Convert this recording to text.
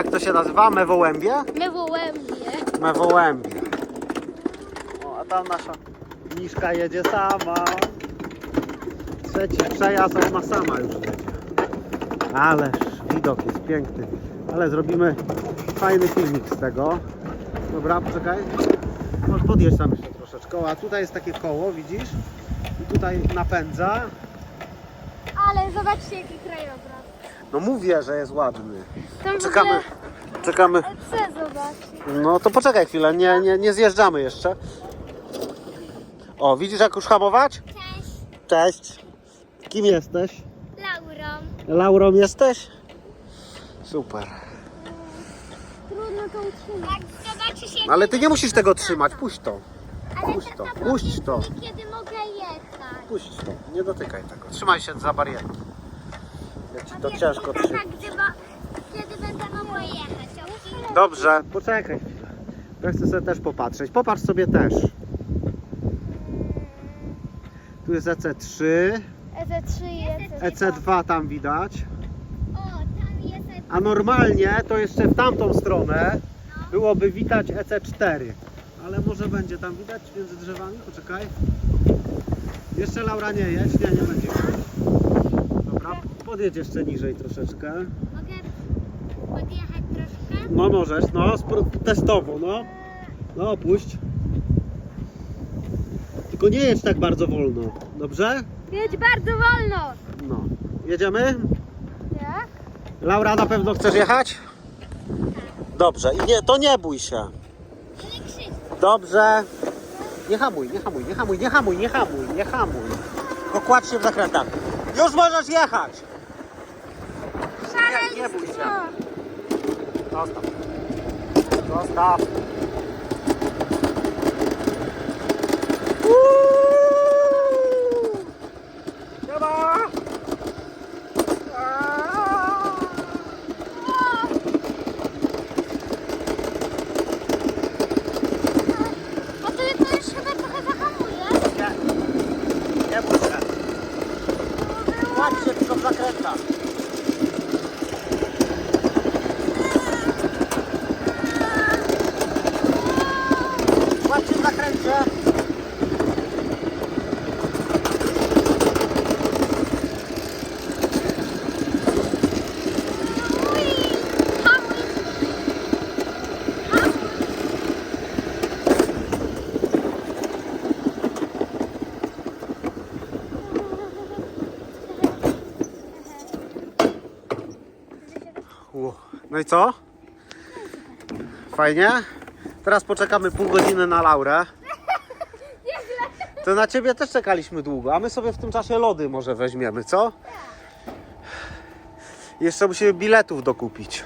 Jak to się nazywa? Mewołębie? My wołębie. Mewołębie. O, a tam nasza Miszka jedzie sama. Trzeci przejazd, ona sama już jedzie. Ależ widok jest piękny. Ale zrobimy fajny filmik z tego. Dobra, poczekaj. Może podjeść tam jeszcze troszeczkę. O, a tutaj jest takie koło, widzisz? I tutaj napędza. Ale zobaczcie jaki krajobraz. No mówię, że jest ładny. Tam Czekamy. ogóle Czekamy. No to poczekaj chwilę, nie, nie, nie zjeżdżamy jeszcze. O, widzisz jak już hamować? Cześć, Cześć. Kim jesteś? Laurą. Laurą jesteś? Super. Trudno to utrzymać. Tak, zobaczysz jak... Ale ty nie musisz tego trzymać, puść to. Ale puść to, tata puść to. mi, kiedy mogę jechać. Puść to, nie dotykaj tego. Trzymaj się za barierą. Ja ci to ciężko mo- kiedy będę mogła jechać? Dobrze, poczekaj chwilę. Ja chcę sobie też popatrzeć. Popatrz sobie też. Tu jest E EC3, EC3 jest. EC2 tam widać. O, tam jest EC... A normalnie to jeszcze w tamtą stronę byłoby widać EC4. Ale może będzie tam widać między drzewami? Poczekaj. Jeszcze Laura nie jedź, nie, nie będzie. Podjedź jeszcze niżej troszeczkę. Mogę podjechać troszkę? No możesz, no, testowo, no. No, opuść. Tylko nie jedź tak bardzo wolno, dobrze? Jedź bardzo wolno. No. Jedziemy? Jak? Laura, na pewno chcesz jechać? Dobrze, i nie, to nie bój się. Dobrze. Nie hamuj, nie hamuj, nie hamuj, nie hamuj, nie hamuj, nie hamuj. Tylko kładź się w zakrętach. Już możesz jechać! Nie, nie bój się. Zostaw. Zostaw. Nie, nie bój się. Kładź się tylko w zakrętach. Kładź się w zakręcie. Hamuj. No i co? Fajnie? Teraz poczekamy pół godziny na Laurę. To na ciebie też czekaliśmy długo, a my sobie w tym czasie lody może weźmiemy, co? Jeszcze musimy biletów dokupić.